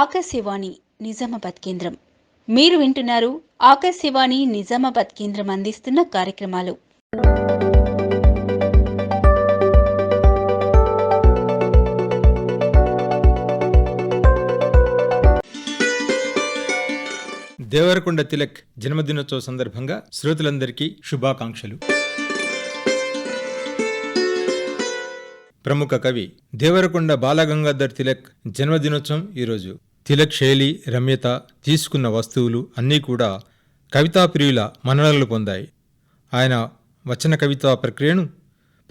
ఆకాశవాణి నిజామాబాద్ కేంద్రం. మీరు వింటున్నారు ఆకాశవాణి నిజామాబాద్ కేంద్రం అందిస్తున్న కార్యక్రమాలు. దేవరకొండ తిలక్ జన్మదినోత్సవ సందర్భంగా శ్రోతలందరికీ శుభాకాంక్షలు. ప్రముఖ కవి దేవరకొండ బాలగంగాధర్ తిలక్ జన్మదినోత్సవం ఈరోజు. తిలక్ శైలి రమ్యత తీసుకున్న వస్తువులు అన్నీ కూడా కవితా ప్రియుల మన్ననలు పొందాయి. ఆయన వచన కవితా ప్రక్రియను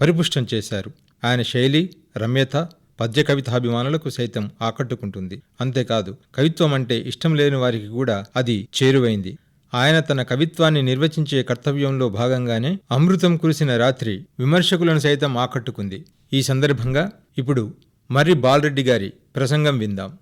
పరిపుష్టం చేశారు. ఆయన శైలి రమ్యత పద్య కవితాభిమానులకు సైతం ఆకట్టుకుంటుంది. అంతేకాదు కవిత్వం అంటే ఇష్టం లేని వారికి కూడా అది చేరువైంది. ఆయన తన కవిత్వాన్ని నిర్వచించే కర్తవ్యంలో భాగంగానే అమృతం కురిసిన రాత్రి విమర్శకులను సైతం ఆకట్టుకుంది. ఈ సందర్భంగా ఇప్పుడు మర్రి బాలరెడ్డి గారి ప్రసంగం విందాం.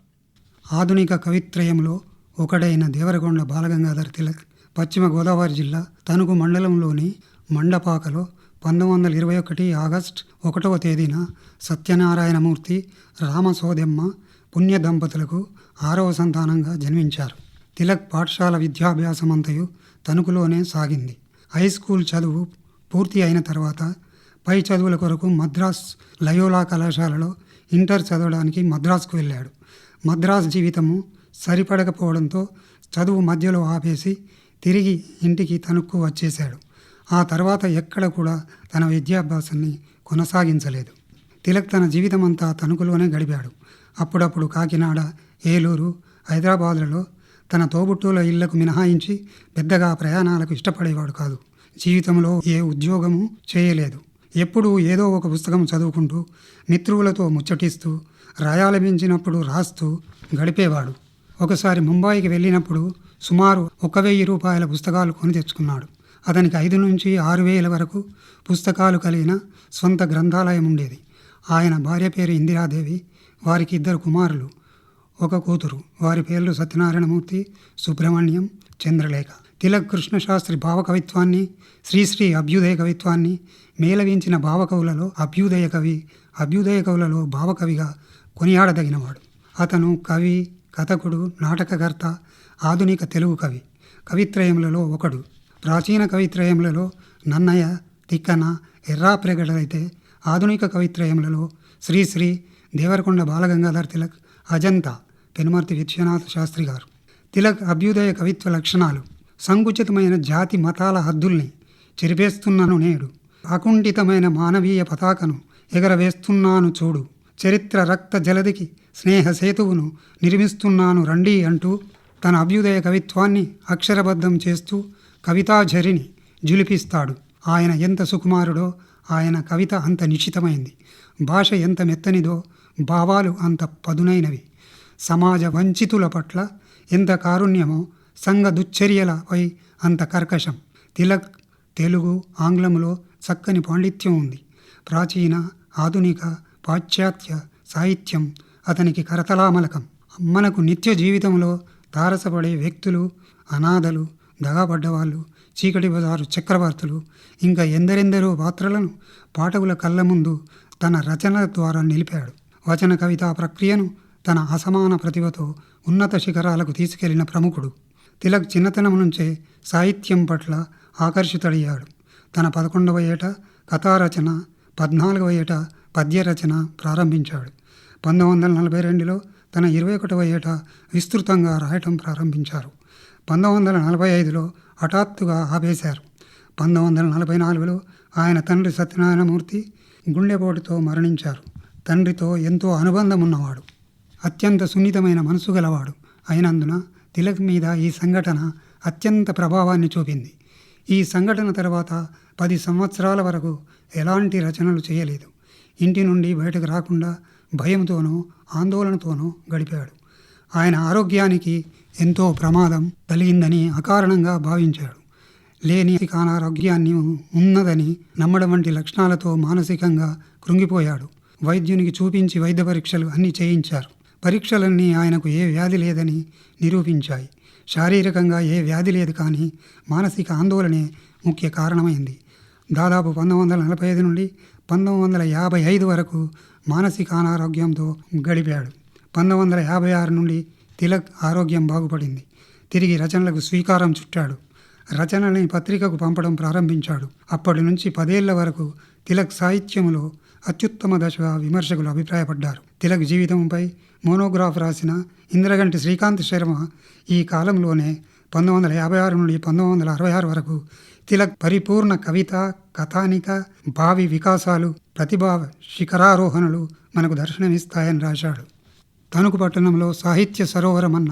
ఆధునిక కవిత్రయంలో ఒకడైన దేవరగొండ బాలగంగాధర తిలక్ పశ్చిమ గోదావరి జిల్లా తణుకు మండలంలోని మండపాకలో పంతొమ్మిది వందల ఇరవై ఒకటి ఆగస్ట్ ఒకటవ తేదీన సత్యనారాయణమూర్తి రామసోదెమ్మ పుణ్య దంపతులకు ఆరవ సంతానంగా జన్మించారు. తిలక్ పాఠశాల విద్యాభ్యాసమంతయు తణుకులోనే సాగింది. హై స్కూల్ చదువు పూర్తి అయిన తర్వాత పై చదువుల కొరకు మద్రాస్ లయోలా కళాశాలలో ఇంటర్ చదవడానికి మద్రాసుకు వెళ్ళాడు. మద్రాస్ జీవితము సరిపడకపోవడంతో చదువు మధ్యలో ఆపేసి తిరిగి ఇంటికి తణుక్కు వచ్చేశాడు. ఆ తర్వాత ఎక్కడ కూడా తన విద్యాభ్యాసాన్ని కొనసాగించలేదు. తిలక్ తన జీవితమంతా తణుకులోనే గడిపాడు. అప్పుడప్పుడు కాకినాడ ఏలూరు హైదరాబాదులలో తన తోబుట్టుల ఇళ్ళకు మినహాయించి పెద్దగా ప్రయాణాలకు ఇష్టపడేవాడు కాదు. జీవితంలో ఏ ఉద్యోగము చేయలేదు. ఎప్పుడూ ఏదో ఒక పుస్తకం చదువుకుంటూ మిత్రులతో ముచ్చటిస్తూ రాయాలపించినప్పుడు రాస్తూ గడిపేవాడు. ఒకసారి ముంబాయికి వెళ్ళినప్పుడు సుమారు ఒక వెయ్యి రూపాయల పుస్తకాలు కొని తెచ్చుకున్నాడు. అతనికి ఐదు నుంచి ఆరు వేల వరకు పుస్తకాలు కలిగిన స్వంత గ్రంథాలయం ఉండేది. ఆయన భార్య పేరు ఇందిరాదేవి వారికి ఇద్దరు కుమారులు ఒక కూతురు. వారి పేర్లు సత్యనారాయణమూర్తి సుబ్రహ్మణ్యం చంద్రలేఖ. తిలక్ కృష్ణశాస్త్రి భావకవిత్వాన్ని శ్రీశ్రీ అభ్యుదయ కవిత్వాన్ని మేలవించిన భావకవులలో అభ్యుదయ కవి అభ్యుదయ కవులలో భావకవిగా కొనియాడదగినవాడు. అతను కవి కథకుడు నాటకకర్త ఆధునిక తెలుగు కవి. కవిత్రయములలో ఒకడు. ప్రాచీన కవిత్రయములలో నన్నయ్య తిక్కన ఎర్రాప్రగడలైతే ఆధునిక కవిత్రయములలో శ్రీశ్రీ దేవరకొండ బాలగంగాధర్ తిలక్ అజంతా పెనుమర్తి విశ్వనాథ శాస్త్రి గారు. తిలక్ అభ్యుదయ కవిత్వ లక్షణాలు. సంకుచితమైన జాతి మతాల హద్దుల్ని చెరిపేస్తున్నాను నేడు. అకుంఠితమైన మానవీయ పతాకను ఎగరవేస్తున్నాను చూడు. చరిత్ర రక్త జలదికి స్నేహ సేతువును నిర్మిస్తున్నాను రండి అంటూ తన అభ్యుదయ కవిత్వాన్ని అక్షరబద్ధం చేస్తూ కవితాఝరిని జులిపిస్తాడు ఆయన ఎంత సుకుమారుడో ఆయన కవిత అంత నిశ్చితమైంది. భాష ఎంత మెత్తనిదో భావాలు అంత పదునైనవి. సమాజ వంచితుల పట్ల ఎంత కారుణ్యమో సంఘ దుశ్చర్యలపై అంత కర్కశం. తిలక్ తెలుగు ఆంగ్లంలో చక్కని పాండిత్యం ఉంది. ప్రాచీన ఆధునిక పాశ్చాత్య సాహిత్యం అతనికి కరతలామలకం. మనకు నిత్య జీవితంలో తారసపడే వ్యక్తులు అనాథలు దగాపడ్డవాళ్ళు చీకటి బజారు చక్రవర్తులు ఇంకా ఎందరెందరో పాత్రలను పాఠకుల కళ్ళ ముందు తన రచనల ద్వారా నిలిపాడు. వచన కవితా ప్రక్రియను తన అసమాన ప్రతిభతో ఉన్నత శిఖరాలకు తీసుకెళ్ళిన ప్రముఖుడు. తిలక్ చిన్నతనం నుంచే సాహిత్యం పట్ల ఆకర్షితుడయ్యాడు. తన పదకొండవ ఏట కథారచన పద్నాలుగవ ఏట పద్యరచన ప్రారంభించాడు. పంతొమ్మిది వందల నలభై రెండులో తన ఇరవై ఒకటవ ఏట విస్తృతంగా రాయటం ప్రారంభించారు. పంతొమ్మిది వందల నలభై ఐదులో హఠాత్తుగా ఆపేశారు. పంతొమ్మిది వందల నలభై నాలుగులో ఆయన తండ్రి సత్యనారాయణమూర్తి గుండెపోటుతో మరణించారు. తండ్రితో ఎంతో అనుబంధం ఉన్నవాడు అత్యంత సున్నితమైన మనసు గలవాడు. అయినందున తిలక్ మీద ఈ సంఘటన అత్యంత ప్రభావాన్ని చూపింది. ఈ సంఘటన తర్వాత పది సంవత్సరాల వరకు ఎలాంటి రచనలు చేయలేదు. ఇంటి నుండి బయటకు రాకుండా భయంతోనో ఆందోళనతోనో గడిపాడు. ఆయన ఆరోగ్యానికి ఎంతో ప్రమాదం కలిగిందని అకారణంగా భావించాడు. లేని అనారోగ్యాన్ని ఉన్నదని నమ్మడం వంటి లక్షణాలతో మానసికంగా కృంగిపోయాడు. వైద్యునికి చూపించి వైద్య పరీక్షలు అన్నీ చేయించారు. పరీక్షలన్నీ ఆయనకు ఏ వ్యాధి లేదని నిరూపించాయి. శారీరకంగా ఏ వ్యాధి లేదు కానీ మానసిక ఆందోళనే ముఖ్య కారణమైంది. దాదాపు పంతొమ్మిది వందల నలభై ఐదు నుండి పంతొమ్మిది వందల యాభై ఐదు వరకు మానసిక అనారోగ్యంతో గడిపాడు. పంతొమ్మిది వందల యాభై ఆరు నుండి తిలక్ ఆరోగ్యం బాగుపడింది. తిరిగి రచనలకు స్వీకారం చుట్టాడు. రచనల్ని పత్రికకు పంపడం ప్రారంభించాడు. అప్పటి నుంచి పదేళ్ళ వరకు తిలక్ సాహిత్యంలో అత్యుత్తమ దశగా విమర్శకులు అభిప్రాయపడ్డారు. తిలక్ జీవితంపై మోనోగ్రాఫ్ రాసిన ఇంద్రగంటి శ్రీకాంత్ శర్మ ఈ కాలంలోనే పంతొమ్మిది వందల యాభై ఆరు నుండి పంతొమ్మిది వందల అరవై ఆరు వరకు తిలక్ పరిపూర్ణ కవిత కథానిక భావి వికాసాలు ప్రతిభా శిఖరారోహణలు మనకు దర్శనమిస్తాయని రాశాడు. తణుకు పట్టణంలో సాహిత్య సరోవరం అన్న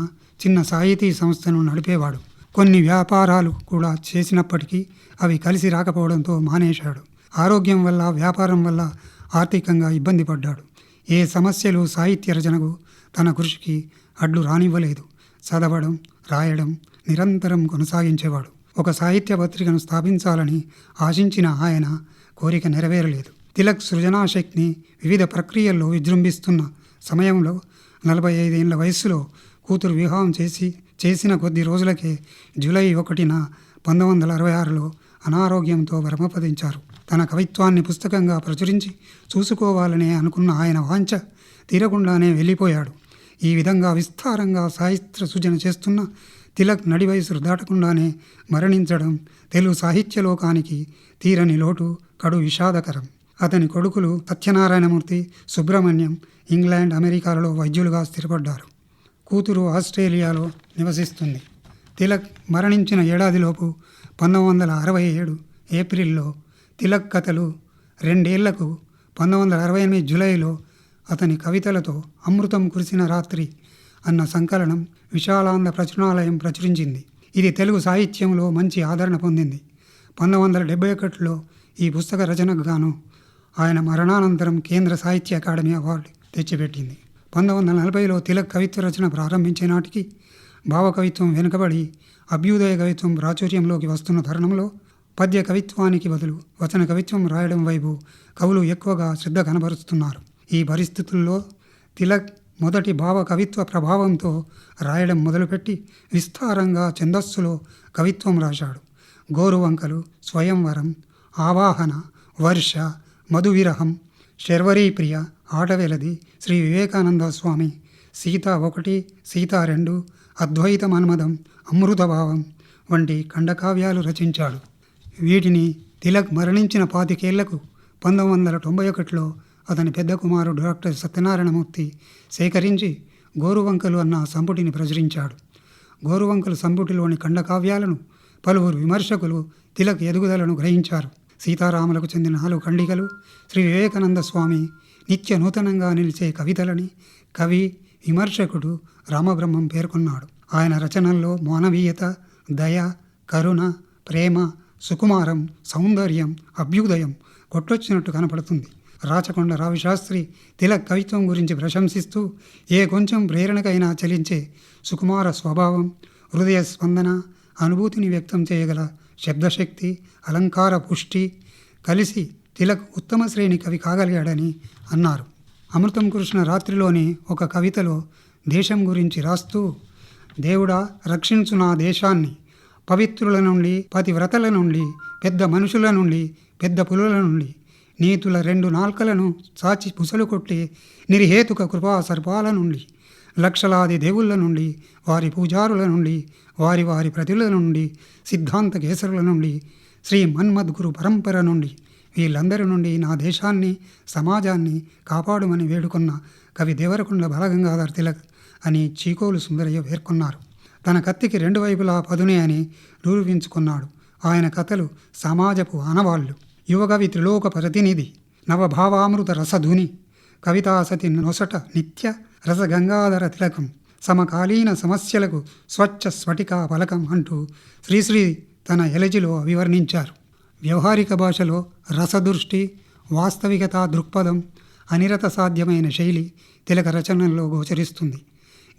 చిన్న సాహితీ సంస్థను నడిపేవాడు. కొన్ని వ్యాపారాలు కూడా చేసినప్పటికీ అవి కలిసి రాకపోవడంతో మానేశాడు. ఆరోగ్యం వల్ల వ్యాపారం వల్ల ఆర్థికంగా ఇబ్బంది పడ్డాడు. ఏ సమస్యలు సాహిత్య రచనకు తన కృషికి అడ్డు రానివ్వలేదు. చదవడం రాయడం నిరంతరం కొనసాగించేవాడు. ఒక సాహిత్య పత్రికను స్థాపించాలని ఆశించిన ఆయన కోరిక నెరవేరలేదు. తిలక్ సృజనాశక్తిని వివిధ ప్రక్రియల్లో విజృంభిస్తున్న సమయంలో నలభై ఐదేళ్ళ వయస్సులో కూతురు వివాహం చేసి చేసిన కొద్ది రోజులకే జూలై ఒకటిన పంతొమ్మిది వందల అరవై ఆరులో అనారోగ్యంతో బ్రహ్మపదించారు తన కవిత్వాన్ని పుస్తకంగా ప్రచురించి చూసుకోవాలనే అనుకున్న ఆయన వాంఛ తీరకుండానే వెళ్ళిపోయాడు. ఈ విధంగా విస్తారంగా సాహిత్య సూచన చేస్తున్న తిలక్ నడి వయసు దాటకుండానే మరణించడం తెలుగు సాహిత్య లోకానికి తీరని లోటు కడు విషాదకరం. అతని కొడుకులు సత్యనారాయణమూర్తి సుబ్రహ్మణ్యం ఇంగ్లాండ్ అమెరికాలలో వైద్యులుగా స్థిరపడ్డారు. కూతురు ఆస్ట్రేలియాలో నివసిస్తుంది. తిలక్ మరణించిన ఏడాదిలోపు పంతొమ్మిది వందల అరవై ఏడు ఏప్రిల్లో తిలక్ కథలు రెండేళ్ళకు పంతొమ్మిది వందల అరవై ఎనిమిది జూలైలో అతని కవితలతో అమృతం కురిసిన రాత్రి అన్న సంకలనం విశాలాంధ ప్రచురణాలయం ప్రచురించింది. ఇది తెలుగు సాహిత్యంలో మంచి ఆదరణ పొందింది. పంతొమ్మిది వందల డెబ్బై ఒకటిలో ఈ పుస్తక రచనకు గాను ఆయన మరణానంతరం కేంద్ర సాహిత్య అకాడమీ అవార్డు తెచ్చిపెట్టింది. పంతొమ్మిది వందల నలభైలో తిలక్ కవిత్వ రచన ప్రారంభించే నాటికి భావకవిత్వం వెనుకబడి అభ్యుదయ కవిత్వం ప్రాచుర్యంలోకి వస్తున్న తరుణంలో పద్య కవిత్వానికి బదులు వచన కవిత్వం రాయడం వైపు కవులు ఎక్కువగా శ్రద్ధ కనబరుస్తున్నారు. ఈ పరిస్థితుల్లో తిలక్ మొదటి భావ కవిత్వ ప్రభావంతో రాయడం మొదలుపెట్టి విస్తారంగా ఛందస్సులో కవిత్వం రాశాడు. గోరువంకలు స్వయంవరం ఆవాహన వర్ష మధువిరహం శర్వరీప్రియ ఆటవెలది శ్రీ వివేకానంద స్వామి సీత ఒకటి సీత రెండు అద్వైత మన్మదం అమృతభావం వంటి ఖండకావ్యాలు రచించాడు. వీటిని తిలక్ మరణించిన పాతికేళ్ళకు పంతొమ్మిది వందల తొంభై ఒకటిలో అతని పెద్ద కుమారుడు డాక్టర్ సత్యనారాయణమూర్తి సేకరించి గోరువంకలు అన్న సంపుటిని ప్రచురించాడు. గోరువంకలు సంపుటిలోని ఖండకావ్యాలను పలువురు విమర్శకులు తిలక్ ఎదుగుదలను గ్రహించారు. సీతారాములకు చెందిన నాలుగు ఖండికలు శ్రీ వివేకానంద స్వామి నిత్య నూతనంగా నిలిచే కవితలని కవి విమర్శకుడు రామబ్రహ్మం పేర్కొన్నాడు. ఆయన రచనల్లో మానవీయత దయ కరుణ ప్రేమ సుకుమారం సౌందర్యం అభ్యుదయం కొట్టొచ్చినట్టు కనపడుతుంది. రాచకొండ రావిశాస్త్రి తిలక్ కవిత్వం గురించి ప్రశంసిస్తూ ఏ కొంచెం ప్రేరణకైనా చలించే సుకుమార స్వభావం హృదయ స్పందన అనుభూతిని వ్యక్తం చేయగల శబ్దశక్తి అలంకార పుష్టి కలిసి తిలక్ ఉత్తమ శ్రేణి కవి కాగలిగాడని అన్నారు. అమృతం కృష్ణ రాత్రిలోని ఒక కవితలో దేశం గురించి రాస్తూ దేవుడా రక్షించు నా దేశాన్ని. పవిత్రుల నుండి పతివ్రతల నుండి పెద్ద మనుషుల నుండి పెద్ద పులుల నుండి నీతుల రెండు నాల్కలను చాచి పుసలు కొట్టి నిర్హేతుక కృపా సర్పాల నుండి లక్షలాది దేవుళ్ళ నుండి వారి పూజారుల నుండి వారి వారి ప్రతిల నుండి సిద్ధాంత కేసరుల నుండి శ్రీ మన్మద్గురు పరంపర నుండి వీళ్ళందరి నుండి నా దేశాన్ని సమాజాన్ని కాపాడుమని వేడుకున్న కవి దేవరకొండ బాలగంగాధర్ తిలక్ అని చీకోలు సుందరయ్య పేర్కొన్నారు. తన కత్తికి రెండు వైపులా పదునే అని నిరూపించుకున్నాడు. ఆయన కథలు సమాజపు ఆనవాళ్ళు యువకవి త్రిలోక ప్రతినిధి నవభావామృత రసధుని కవితాసతి నొసట నిత్య రసగంగాధర తిలకం సమకాలీన సమస్యలకు స్వచ్ఛ స్ఫటికా పలకం అంటూ శ్రీశ్రీ తన ఎలజిలో అభివర్ణించారు. వ్యవహారిక భాషలో రసదృష్టి వాస్తవికత దృక్పథం అనిరత సాధ్యమైన శైలి తిలక రచనల్లో గోచరిస్తుంది.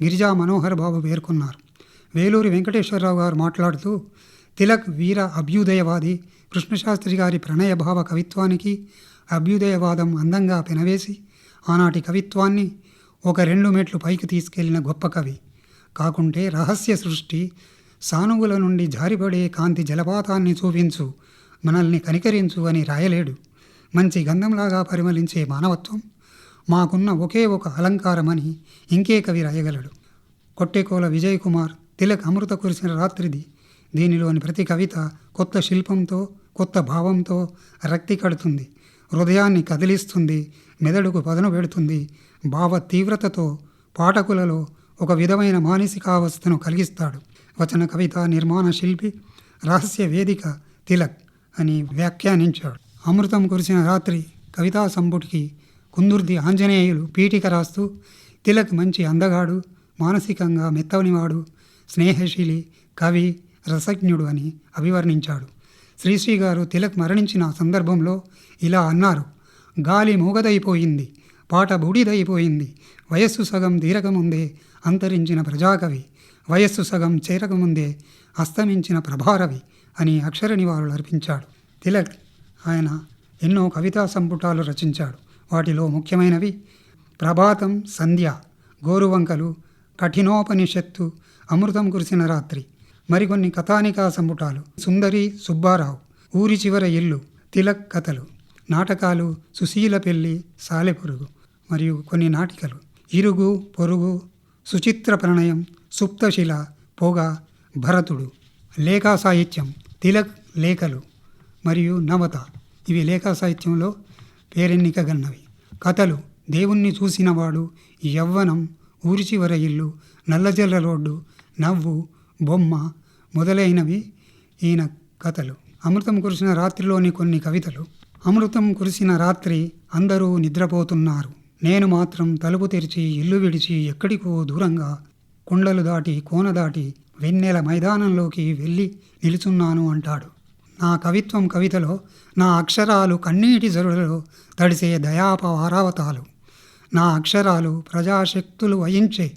గిరిజా మనోహర్ బాబు పేర్కొన్నారు. వేలూరి వెంకటేశ్వరరావు గారు మాట్లాడుతూ తిలక్ వీర అభ్యుదయవాది కృష్ణశాస్త్రి గారి ప్రణయభావ కవిత్వానికి అభ్యుదయవాదం అందంగా పెనవేసి ఆనాటి కవిత్వాన్ని ఒక రెండు మెట్లు పైకి తీసుకెళ్ళిన గొప్ప కవి. కాకుంటే రహస్య సృష్టి సానువుల నుండి జారిపడే కాంతి జలపాతాన్ని చూపించు మనల్ని కనికరించు అని రాయలేడు. మంచి గంధంలాగా పరిమళించే మానవత్వం మాకున్న ఒకే ఒక అలంకారమని ఇంకే కవి రాయగలడు. కొట్టేకోల విజయ్ కుమార్ తిలక్ అమృత కురిసిన రాత్రిది దీనిలోని ప్రతి కవిత కొత్త శిల్పంతో కొత్త భావంతో రక్తి కడుతుంది హృదయాన్ని కదిలిస్తుంది మెదడుకు పదను పెడుతుంది భావ తీవ్రతతో పాఠకులలో ఒక విధమైన మానసికావస్థను కలిగిస్తాడు. వచన కవిత నిర్మాణ శిల్పి రహస్య వేదిక తిలక్ అని వ్యాఖ్యానించాడు. అమృతం కురిసిన రాత్రి కవితా సంపుటికి కుందుర్ది ఆంజనేయులు పీఠిక రాస్తూ తిలక్ మంచి అందగాడు మానసికంగా మెత్తవనివాడు స్నేహశీలి కవి రసజ్ఞుడు అని అభివర్ణించాడు. శ్రీశ్రీ గారు తిలక్ మరణించిన సందర్భంలో ఇలా అన్నారు. గాలి మూగదైపోయింది పాట బూడిదైపోయింది. వయస్సు సగం తీరకముందే అంతరించిన ప్రజాకవి వయస్సు సగం చేరకముందే అస్తమించిన ప్రభారవి అని అక్షర నివాళులు అర్పించాడు. తిలక్ ఆయన ఎన్నో కవితా సంపుటాలు రచించాడు. వాటిలో ముఖ్యమైనవి ప్రభాతం సంధ్య గోరువంకలు కఠినోపనిషత్తు అమృతం కురిసిన రాత్రి మరికొన్ని కథానికా సంపుటాలు. సుందరి సుబ్బారావు ఊరి చివర ఇల్లు తిలక్ కథలు నాటకాలు సుశీల పెళ్ళి సాలెపురుగు మరియు కొన్ని నాటికలు. ఇరుగు పొరుగు సుచిత్ర ప్రణయం సుప్తశిల పొగ భరతుడు లేఖా సాహిత్యం తిలక్ లేఖలు మరియు నవత. ఇవి లేఖా సాహిత్యంలో పేరెన్నికగన్నవి కథలు దేవుణ్ణి చూసినవాడు యవ్వనం ఊరి చివర ఇల్లు నల్లజల్ల రోడ్డు నవ్వు బొమ్మ మొదలైనవి ఈయన కథలు. అమృతం కురిసిన రాత్రిలోని కొన్ని కవితలు. అమృతం కురిసిన రాత్రి అందరూ నిద్రపోతున్నారు. నేను మాత్రం తలుపు తెరిచి ఇల్లు విడిచి ఎక్కడికో దూరంగా కొండలు దాటి కోన దాటి వెన్నెల మైదానంలోకి వెళ్ళి నిలుచున్నాను అంటాడు. నా కవిత్వం కవితలో నా అక్షరాలు కన్నీటి జరులలో తడిసే దయాపవారావతాలు నా అక్షరాలు ప్రజాశక్తులు వహించే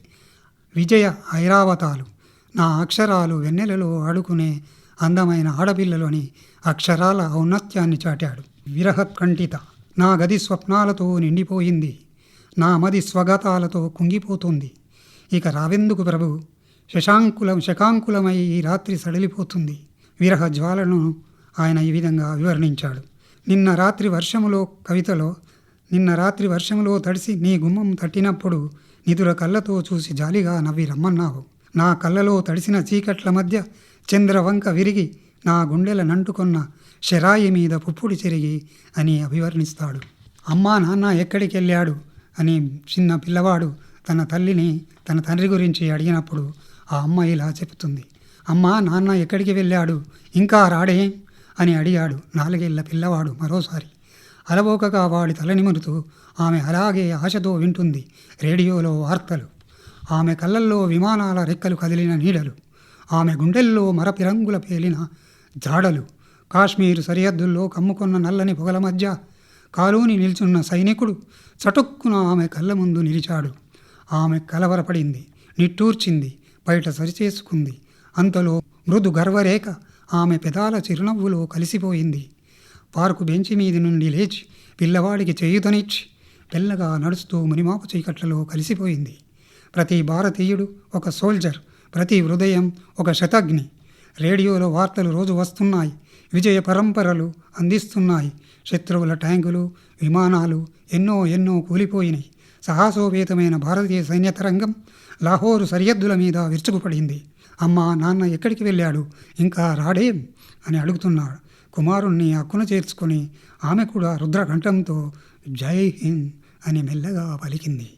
విజయ ఐరావతాలు. నా అక్షరాలు వెన్నెలలో ఆడుకునే అందమైన ఆడపిల్లలోని అక్షరాల ఔన్నత్యాన్ని చాటాడు. విరహత్కంఠిత. నా గది స్వప్నాలతో నిండిపోయింది. నా మది స్వగతాలతో కుంగిపోతుంది. ఇక రావెందుకు ప్రభు? శశాంకులం శకాంకులమై ఈ రాత్రి సడలిపోతుంది. విరహ జ్వాలను ఆయన ఈ విధంగా వివరణించాడు నిన్న రాత్రి వర్షములో కవితలో నిన్న రాత్రి వర్షములో తడిసి నీ గుమ్మం తట్టినప్పుడు నిదుర కళ్ళతో చూసి జాలిగా నవ్వి రమ్మన్నావు. నా కళ్ళలో తడిసిన చీకట్ల మధ్య చంద్రవంక విరిగి నా గుండెల నంటుకొన్న షెరాయి మీద పుప్పుడు చెరిగి అని అభివర్ణిస్తాడు. అమ్మా నాన్న ఎక్కడికి వెళ్ళాడు అని చిన్న పిల్లవాడు తన తల్లిని తన తండ్రి గురించి అడిగినప్పుడు ఆ అమ్మ ఇలా చెబుతుంది. అమ్మా నాన్న ఎక్కడికి వెళ్ళాడు? ఇంకా రాడే? అని అడిగాడు నాలుగేళ్ళ పిల్లవాడు మరోసారి. అలవోకగా వాడి తల నిమురుతూ ఆమె అలాగే ఆశతో వింటుంది రేడియోలో వార్తలు. ఆమె కళ్ళల్లో విమానాల రెక్కలు కదిలిన నీడలు ఆమె గుండెల్లో మరపిరంగుల పేలిన జాడలు కాశ్మీర్ సరిహద్దుల్లో కమ్ముకున్న నల్లని పొగల మధ్య కాలూని నిల్చున్న సైనికుడు చటుక్కున ఆమె కళ్ళ ముందు నిలిచాడు. ఆమె కలవరపడింది నిట్టూర్చింది బయట సరిచేసుకుంది. అంతలో మృదు గర్వరేఖ ఆమె పెదాల చిరునవ్వులో కలిసిపోయింది. పార్కు బెంచి మీది నుండి లేచి పిల్లవాడికి చేయుతనిచ్చి తెల్లగా నడుస్తూ మునిమాపు చీకట్లలో కలిసిపోయింది. ప్రతి భారతీయుడు ఒక సోల్జర్ ప్రతి హృదయం ఒక శతగ్ని రేడియోలో వార్తలు రోజు వస్తున్నాయి విజయ పరంపరలు అందిస్తున్నాయి శత్రువుల ట్యాంకులు విమానాలు ఎన్నో ఎన్నో కూలిపోయినాయి. సాహసోపేతమైన భారతీయ సైన్య తరంగం లాహోరు సరిహద్దుల మీద విరుచుకుపడింది. అమ్మ నాన్న ఎక్కడికి వెళ్ళాడు? ఇంకా రాడేం? అని అడుగుతున్నాడు. కుమారుణ్ణి అక్కున చేర్చుకొని ఆమె కూడా రుద్రకంఠంతో జై హింద్ అని మెల్లగా పలికింది.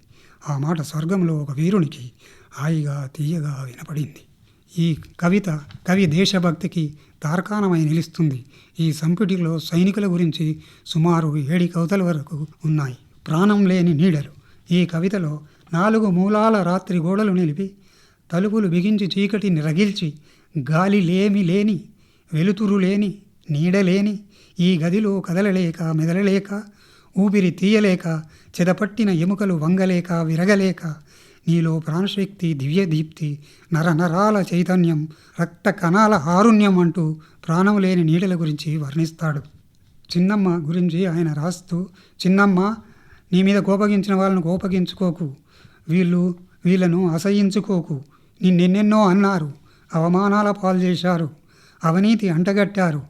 ఆ మాట స్వర్గంలో ఒక వీరునికి హాయిగా తీయగా వినపడింది. ఈ కవిత కవి దేశభక్తికి తార్కాణమై నిలుస్తుంది. ఈ సంపుటిలో సైనికుల గురించి సుమారు ఏడు కవితల వరకు ఉన్నాయి. ప్రాణం లేని నీడలు. ఈ కవితలో నాలుగు మూలాల రాత్రి గోడలు నిలిపి తలుపులు బిగించి చీకటిని రగిల్చి గాలి లేమి లేని వెలుతురు లేని నీడలేని ఈ గదిలో కదలలేక మెదలలేక ఊపిరి తీయలేక చెదపట్టిన ఎముకలు వంగలేక విరగలేక నీలో ప్రాణశక్తి దివ్యదీప్తి నరనరాల చైతన్యం రక్త కణాల ఆరుణ్యం అంటూ ప్రాణం లేని నీడల గురించి వర్ణిస్తాడు. చిన్నమ్మ గురించి ఆయన రాస్తూ చిన్నమ్మ నీ మీద కోపగించిన వాళ్ళను కోపగించుకోకు. వీళ్ళు వీళ్ళను అసహించుకోకు. నిన్నెన్నెన్నో అన్నారు. అవమానాల పాలు చేశారు. అవినీతి అంటగట్టారు.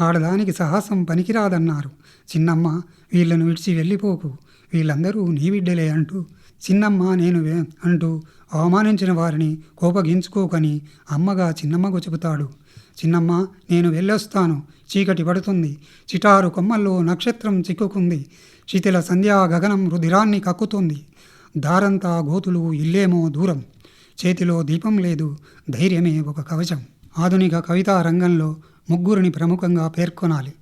ఆడదానికి సాహసం పనికిరాదన్నారు. చిన్నమ్మ వీళ్ళను విడిచి వెళ్ళిపోకు. వీళ్ళందరూ నీ బిడ్డలే అంటూ చిన్నమ్మ నేను అంటూ అవమానించిన వారిని కోపగించుకోకని అమ్మగా చిన్నమ్మకు చెబుతాడు. చిన్నమ్మ నేను వెళ్ళొస్తాను. చీకటి పడుతుంది. చిటారు కొమ్మల్లో నక్షత్రం చిక్కుకుంది. శిథిల సంధ్యా గగనం రుధిరాన్ని కక్కుతుంది. దారంతా గోతులు ఇల్లేమో దూరం. చేతిలో దీపం లేదు. ధైర్యమే ఒక కవచం. ఆధునిక కవితా రంగంలో ముగ్గురిని ప్రముఖంగా పేర్కొనాలి.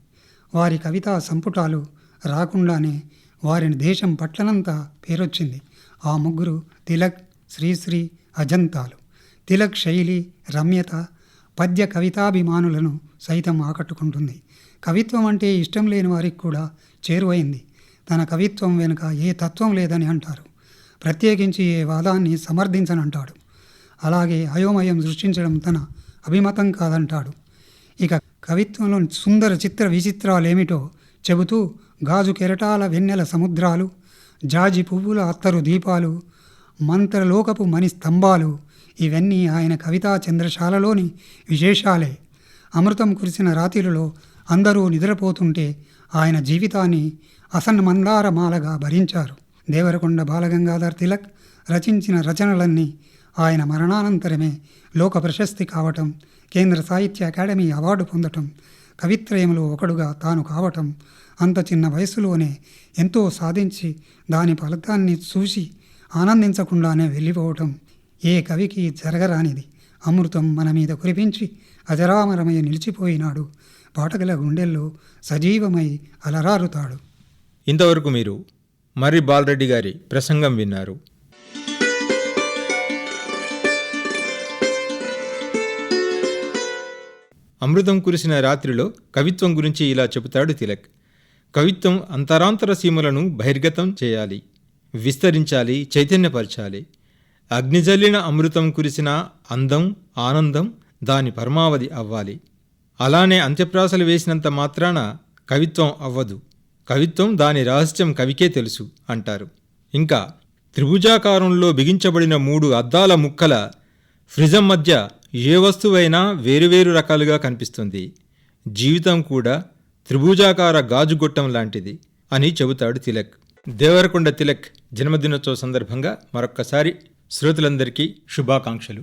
వారి కవితా సంపుటాలు రాకుండానే వారిని దేశం పట్లనంతా పేరొచ్చింది. ఆ ముగ్గురు తిలక్ శ్రీశ్రీ అజంతాలు. తిలక్ శైలి రమ్యత పద్య కవితాభిమానులను సైతం ఆకట్టుకుంటుంది. కవిత్వం అంటే ఇష్టం లేని వారికి కూడా చేరువైంది. తన కవిత్వం వెనుక ఏ తత్వం లేదని అంటారు. ప్రత్యేకించి ఏ వాదాన్ని సమర్థించనంటాడు. అలాగే అయోమయం సృష్టించడం తన అభిమతం కాదంటాడు. ఇక కవిత్వంలోని సుందర చిత్ర విచిత్రాలేమిటో చెబుతూ గాజు కెరటాల వెన్నెల సముద్రాలు జాజి పువ్వుల అత్తరు దీపాలు మంత్రలోకపు మణి స్తంభాలు ఇవన్నీ ఆయన కవితా చంద్రశాలలోని విశేషాలే. అమృతం కురిసిన రాత్రిలో అందరూ నిద్రపోతుంటే ఆయన జీవితాన్ని అసన్మందారమాలగా భరించారు. దేవరకొండ బాలగంగాధర్ తిలక్ రచించిన రచనలన్నీ ఆయన మరణానంతరమే లోక ప్రశస్తి కావటం కేంద్ర సాహిత్య అకాడమీ అవార్డు పొందటం కవిత్రయంలో ఒకడుగా తాను కావటం అంత చిన్న వయసులోనే ఎంతో సాధించి దాని ఫలితాన్ని చూసి ఆనందించకుండానే వెళ్ళిపోవటం ఏ కవికి జరగరానిది. అమృతం మన మీద కురిపించి అజరామరమై నిలిచిపోయినాడు. పాఠకుల గుండెల్లో సజీవమై అలరారుతాడు. ఇంతవరకు మీరు మర్రి బాలరెడ్డి గారి ప్రసంగం విన్నారు. అమృతం కురిసిన రాత్రిలో కవిత్వం గురించి ఇలా చెబుతాడు తిలక్. కవిత్వం అంతరాంతర సీమలను బహిర్గతం చేయాలి విస్తరించాలి చైతన్యపరచాలి. అగ్నిజల్లిన అమృతం కురిసిన అందం ఆనందం దాని పరమావధి అవ్వాలి. అలానే అంత్యప్రాసలు వేసినంత మాత్రాన కవిత్వం అవ్వదు. కవిత్వం దాని రహస్యం కవికే తెలుసు అంటారు. ఇంకా త్రిభుజాకారంలో బిగించబడిన మూడు అద్దాల ముక్కల ఫ్రిజం మధ్య ఏ వస్తువైనా వేరువేరు రకాలుగా కనిపిస్తుంది. జీవితం కూడా త్రిభుజాకార గాజుగొట్టం లాంటిది అని చెబుతాడు తిలక్. దేవరకొండ తిలక్ జన్మదినోత్సవ సందర్భంగా మరొక్కసారి శ్రోతలందరికీ శుభాకాంక్షలు.